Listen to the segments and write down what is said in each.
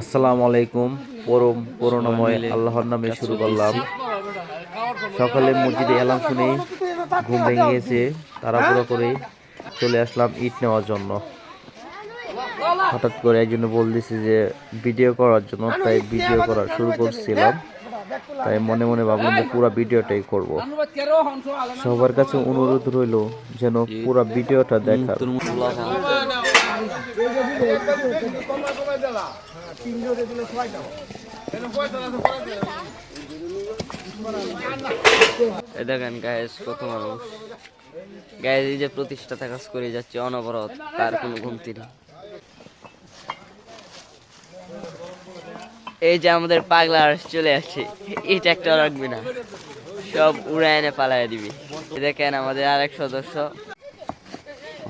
আসসালামু আলাইকুম পরম করুণাময় আল্লাহর নামে শুরু করলাম। সকালে মসজিদে এলাম শুনে ঘুম ভেঙে গেছে, তাড়াহুড়ো করে চলে আসলাম ইট নেওয়ার জন্য। হঠাৎ করে একজন বলতেছে যে, ভিডিও করার জন্য। তাই ভিডিও করা শুরু করছিলাম। তাই মনে মনে ভাবলাম যে পুরো ভিডিওটাই করব। সবার কাছে অনুরোধ রইল যেন পুরো ভিডিওটা দেখার। দেখেন গায়েস মানুষ। এই যে প্রতিষ্ঠাতা কাজ করে যাচ্ছে, অনবরত, তার কোনো ঘুমতি নেই। এই যে আমাদের পাগলা চলে আসছে, এটা একটা রাখবি না। সব উড়ায় এনে পালায় দিবি। দেখেন, আমাদের আরেক সদস্য।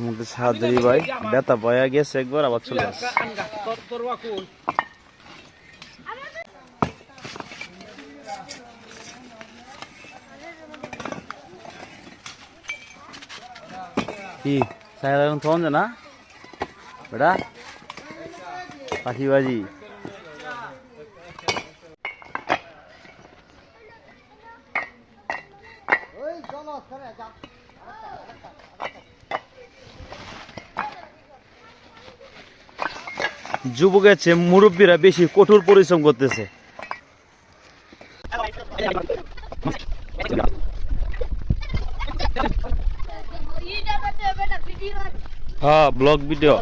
আমাদের সাহায্যী ভাই। ব্যথা বয়া গেছে একবার, আবার চলে আসছে। কি, সাহেব এখন ফোন না বেটা? পাখিবাজি যুবকের চেয়ে মুরব্বীরা বেশি কঠোর পরিশ্রম করতেছে। হ্যাঁ ব্লগ ভিডিও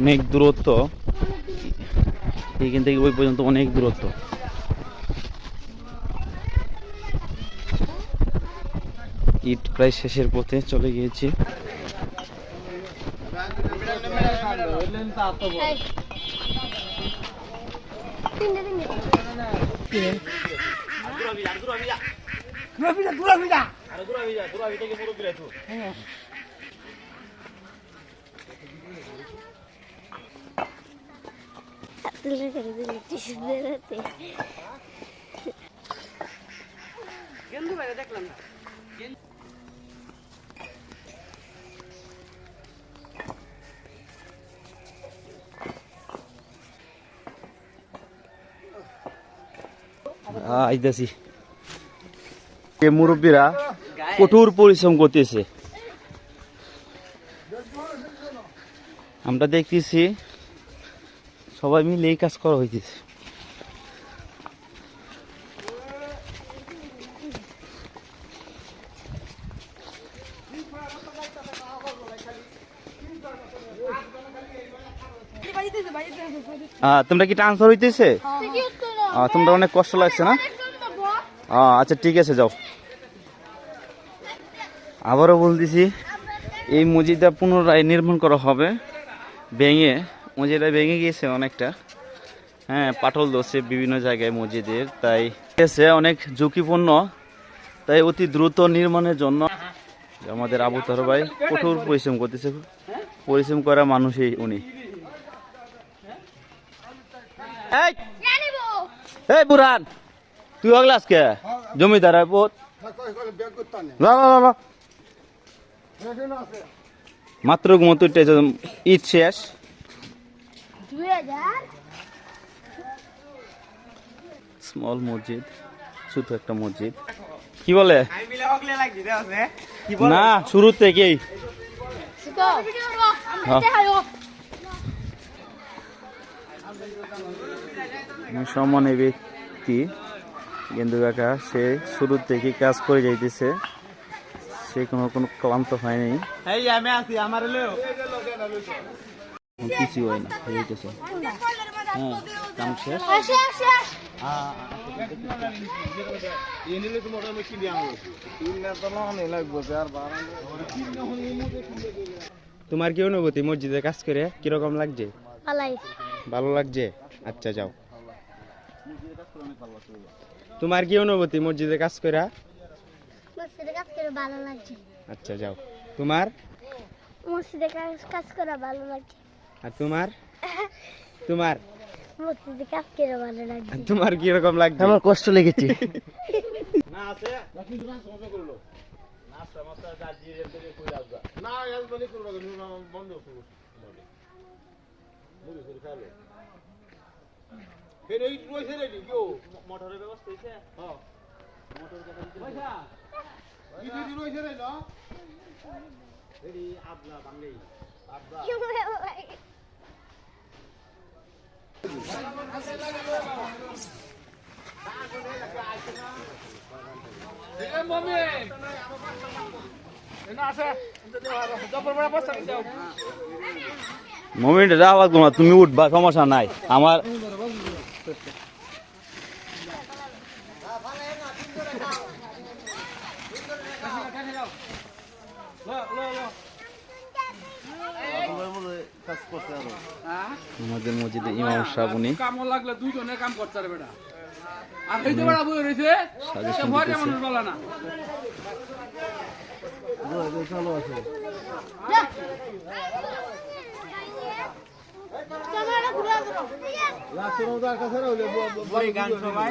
অনেক দূরত্ব। এইখান থেকে ওই পর্যন্ত অনেক দূরত্ব। ইট প্রায় শেষের পথে চলে গিয়েছি। আইতাছি। এ মুরব্বীরা কঠোর পরিশ্রম করতেছে। আমরা দেখতেছি সবাই মিলে এই কাজ করা হইতেছে। তোমরা কি ট্রান্সফার হইতেছে? তোমরা অনেক কষ্ট লাগছে না? আচ্ছা ঠিক আছে, যাও। আবারও বলতেছি, এই মসজিদটা পুনরায় নির্মাণ করা হবে। ভেঙে, মসজিদটা ভেঙে গিয়েছে অনেকটা। হ্যাঁ পাটল দোষে বিভিন্ন জায়গায় মসজিদের, তাই এসে অনেক ঝুঁকিপূর্ণ, তাই অতি দ্রুত নির্মাণের জন্য আমাদের আবু তহর ভাই কঠোর পরিশ্রম করতেছে। পরিশ্রম করা মানুষই উনি। এই বুরান তুই আগলা আজকে? জমিদার বহুত। মাত্র ঘুমতো ঈদ শেষ। স্মল মসজিদ ছোট একটা মসজিদ। কি বলে? না শুরু থেকেই সম্মানের ব্যক্তি গেন্দু কাকা সে শুরু থেকে কাজ করে যাইতেছে। সে কোনো কোনো ক্লান্ত হয়নি। কিছু হয় না হয়ে যাইতেছে। হ্যাঁ কাম শেষ তোমার কি অনুভূতি? মসজিদে কাজ করে কীরকম লাগছে? ভালো লাগছে? আচ্ছা যাও। তোমার কি অনুভূতি? মসজিদে কাজ করে মসজিদে কাজ করে ভালো লাগছে। আচ্ছা যাও। তোমার? মসজিদে কাজ কাজ করা ভালো লাগছে। আর তোমার? তোমার? মসজিদে কাজ করে ভালো লাগছে। তোমার কি রকম লাগছে? আমার কষ্ট লেগেছে। মোটরের ব্যবস্থা হয়েছে? মোটর কথা দিতে এডি আবলা বাঙ্গাই আবলা। মোমেন্ট আওয়াজ তোমার তুমি উঠবা সমস্যা নাই। আমার আমাদের মসজিদে ইমাম সাহেব উনি কাম লাগলে দুইজনে কাম করতে পারবে না আর হইতে পারা বই রয়েছে সাজেশন ভয় দিতেছে। মানুষ বলে না দাও গান সবাই।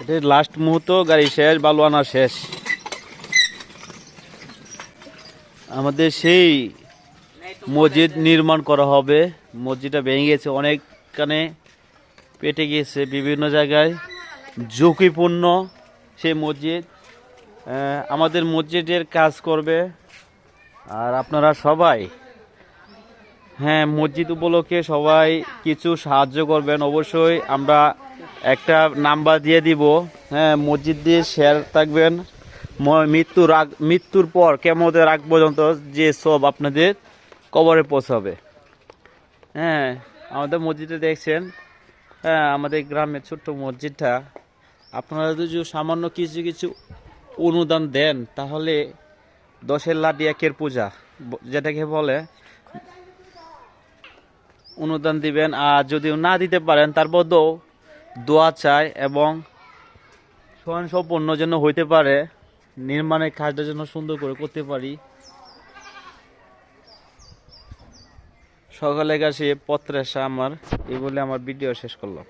এটা লাস্ট মুহূর্ত, গাড়ি শেষ বালু আনা শেষ। আমাদের সেই মসজিদ নির্মাণ করা হবে। মসজিদটা ভেঙে গেছে, অনেকখানে পেটে গিয়েছে বিভিন্ন জায়গায়। ঝুঁকিপূর্ণ সেই মসজিদ। আমাদের মসজিদের কাজ করবে। আর আপনারা সবাই হ্যাঁ মসজিদ উপলক্ষে সবাই কিছু সাহায্য করবেন অবশ্যই। আমরা একটা নাম্বার দিয়ে দিব। হ্যাঁ মসজিদ দিয়ে শেয়ার থাকবেন। মৃত্যুর আগ মৃত্যুর পর কেমতের আগ পর্যন্ত যে সব আপনাদের কবরে পৌঁছাবে। হ্যাঁ আমাদের মসজিদে দেখছেন। হ্যাঁ আমাদের গ্রামের ছোট্ট মসজিদটা। আপনারা যদি সামান্য কিছু কিছু অনুদান দেন, তাহলে দশের লাডি একের পূজা, যেটাকে বলে অনুদান দিবেন, আর যদি না দিতে পারেন, তার তারপরও দোয়া চাই এবং স্বয়ংসম্পন্ন যেন হইতে পারে, নির্মাণের কাজটা যেন সুন্দর করে করতে পারি। সকালে কাছে পত্রেশা আমার এগুলি আমার ভিডিও শেষ করলাম।